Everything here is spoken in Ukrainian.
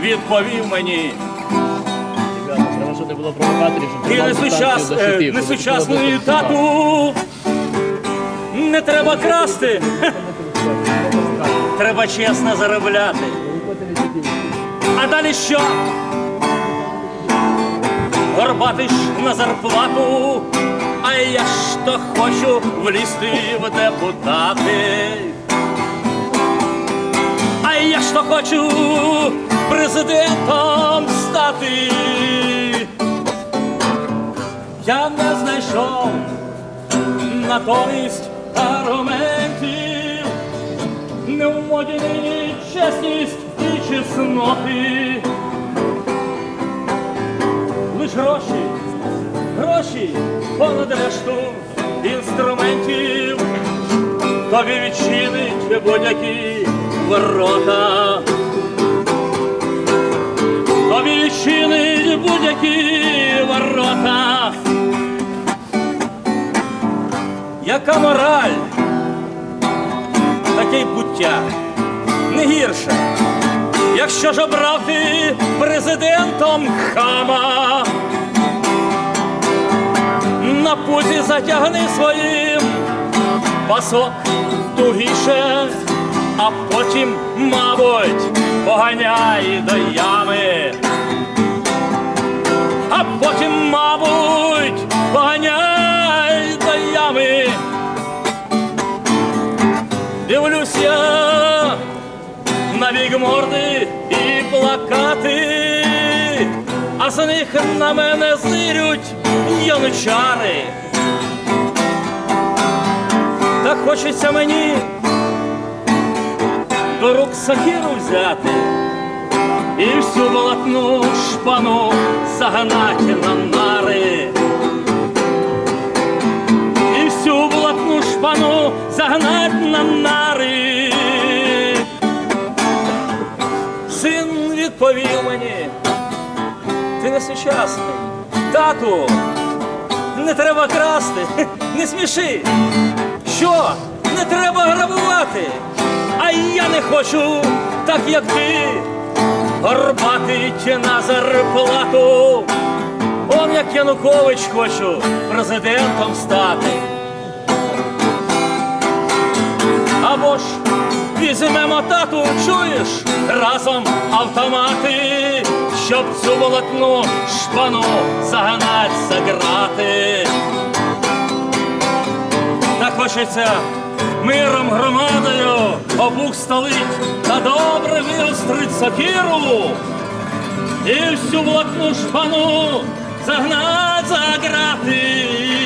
відповів мені. Не Ти тримав несучас, дистанцію е, не тату. Не треба красти. Треба чесно заробляти. А далі що? Горбатиш на зарплату, а я ж то хочу влізти в депутати. То хочу президентом стати. Я не знайшов натомість аргументів, не в моді нині чесність і чесноти. Лиш гроші, гроші понад решту інструментів, тобі відчинить будь-які ворота. Відчинить будь-які ворота. Яка мораль? Таке й буття не гірше. Якщо ж обрав ти президентом хама, на пузі затягни своїм пасок тугіше, а потім, мабуть, поганяй до ями. Поганяй до ями. Дивлюсь я на бігморди і плакати, а з них на мене зирють яничари. Та хочеться мені до рук сакиру взяти і всю болотну шпану загнати на нари. Загнать на нари. Син відповів мені, ти не сучасний. Тату, не треба красти, не сміши. Що? Не треба грабувати. А я не хочу, так як ти, горбатить на зарплату. Он як Янукович хочу президентом стати. Візьмемо тату, чуєш, разом автомати, щоб цю волотну шпану загнать заграти. Так хочеться миром громадою обух столить та добре вистрить сокиру і всю волотну шпану загнать заграти.